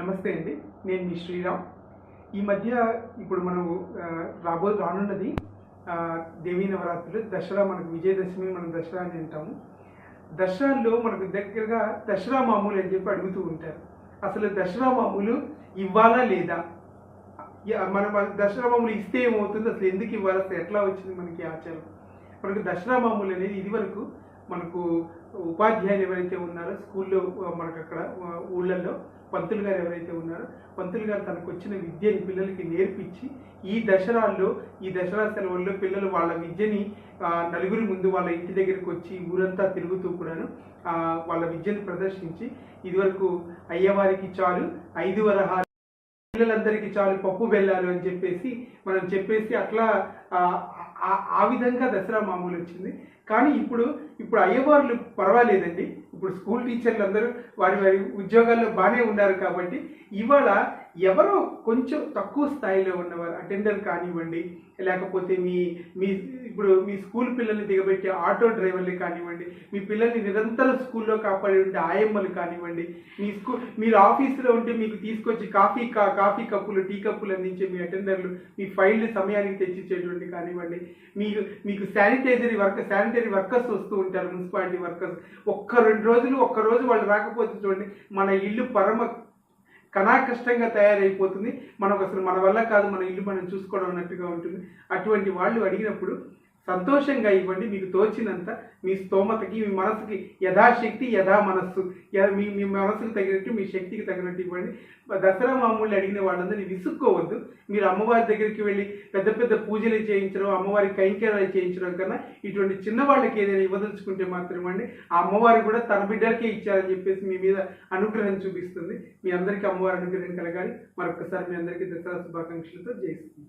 నమస్తే అండి. నేను మీ శ్రీరామ్. ఈ మధ్య ఇప్పుడు మనం రాబో రానున్నది దేవీ నవరాత్రులు. దసరా మనకు విజయదశమి మనం దసరా అని అంటాము. దసరాల్లో మనకు దగ్గరగా దసరా మామూలు అని చెప్పి అడుగుతూ ఉంటారు. అసలు దసరా మామూలు ఇవ్వాలా లేదా? మనం దసరా మామూలు ఇస్తే ఏమవుతుంది? అసలు ఎందుకు ఇవ్వాలి? అసలు ఎట్లా వచ్చింది మనకి ఆచారం? మనకు దసరా మామూలు అనేది ఇది వరకు మనకు ఉపాధ్యాయులు ఎవరైతే ఉన్నారో స్కూల్లో మనకు అక్కడ ఊళ్ళల్లో పంతులు గారు ఎవరైతే ఉన్నారో పంతులు గారు తనకు వచ్చిన విద్యని పిల్లలకి నేర్పించి ఈ దసరాల్లో ఈ దసరా సెలవుల్లో పిల్లలు వాళ్ళ విద్యని నలుగురి ముందు వాళ్ళ ఇంటి దగ్గరికి వచ్చి ఊరంతా తిరుగుతూ కూడాను వాళ్ళ విద్యను ప్రదర్శించి ఇదివరకు అయ్యవారికి చాలు ఐదు వరహాలు పిల్లలందరికీ చాలు పప్పు బెల్లాలు అని చెప్పేసి మనం చెప్పేసి అట్లా ఆ, విధంగా దసరా మామూలు వచ్చింది. కానీ ఇప్పుడు ఇప్పుడు అయ్యవార్లు పర్వాలేదండి. ఇప్పుడు స్కూల్ టీచర్లు అందరూ వారి వారి ఉద్యోగాల్లో బాగానే ఉన్నారు కాబట్టి ఇవాళ ఎవరో కొంచెం తక్కువ స్థాయిలో ఉన్నవారు అటెండర్ కానివ్వండి లేకపోతే మీ మీ ఇప్పుడు మీ స్కూల్ పిల్లల్ని దిగబెట్టే ఆటో డ్రైవర్లు కానివ్వండి మీ పిల్లల్ని నిరంతరం స్కూల్లో కాపాడే ఉంటే ఆయమ్మలు కానివ్వండి మీ స్కూల్ మీరు ఆఫీసులో ఉంటే మీకు తీసుకొచ్చి కాఫీ కా కాఫీ కప్పులు టీ కప్పులు అందించే మీ అటెండర్లు మీ ఫైళ్ళు సమయానికి తెచ్చిచ్చేటువంటి కానివ్వండి మీకు మీకు శానిటైజరీ వర్క్ శానిటరీ వర్కర్స్ వస్తూ ఉంటారు మున్సిపాలిటీ వర్కర్స్. ఒక్క రెండు రోజులు ఒక్క రోజు వాళ్ళు రాకపోతే చూడండి మన ఇల్లు పరమ కనాకష్టంగా తయారైపోతుంది. మనకు అసలు మన వల్ల కాదు మన ఇల్లు మనం చూసుకోవడం అన్నట్టుగా ఉంటుంది. అటువంటి వాళ్ళు అడిగినప్పుడు సంతోషంగా ఇవ్వండి. మీకు తోచినంత మీ స్తోమతకి మీ మనసుకి యథాశక్తి యథా మనస్సు య- మీ మీ మనసుకు తగినట్టు మీ శక్తికి తగినట్టు ఇవ్వండి. దసరా మామూలు అడిగిన వాళ్ళందరినీ విసుక్కోవద్దు. మీరు అమ్మవారి దగ్గరికి వెళ్ళి పెద్ద పెద్ద పూజలు చేయించడం అమ్మవారి కైంకర్యాలు చేయించడం కన్నా ఇటువంటి చిన్న వాళ్ళకి ఏదైనా ఇవ్వదలుచుకుంటే మాత్రం అండి ఆ అమ్మవారి కూడా తన బిడ్డలకే ఇచ్చారని చెప్పేసి మీ మీద అనుగ్రహం చూపిస్తుంది. మీ అందరికీ అమ్మవారి అనుగ్రహం కలగాలి. మరొకసారి మీ అందరికీ దసరా శుభాకాంక్షలతో జయిస్తుంది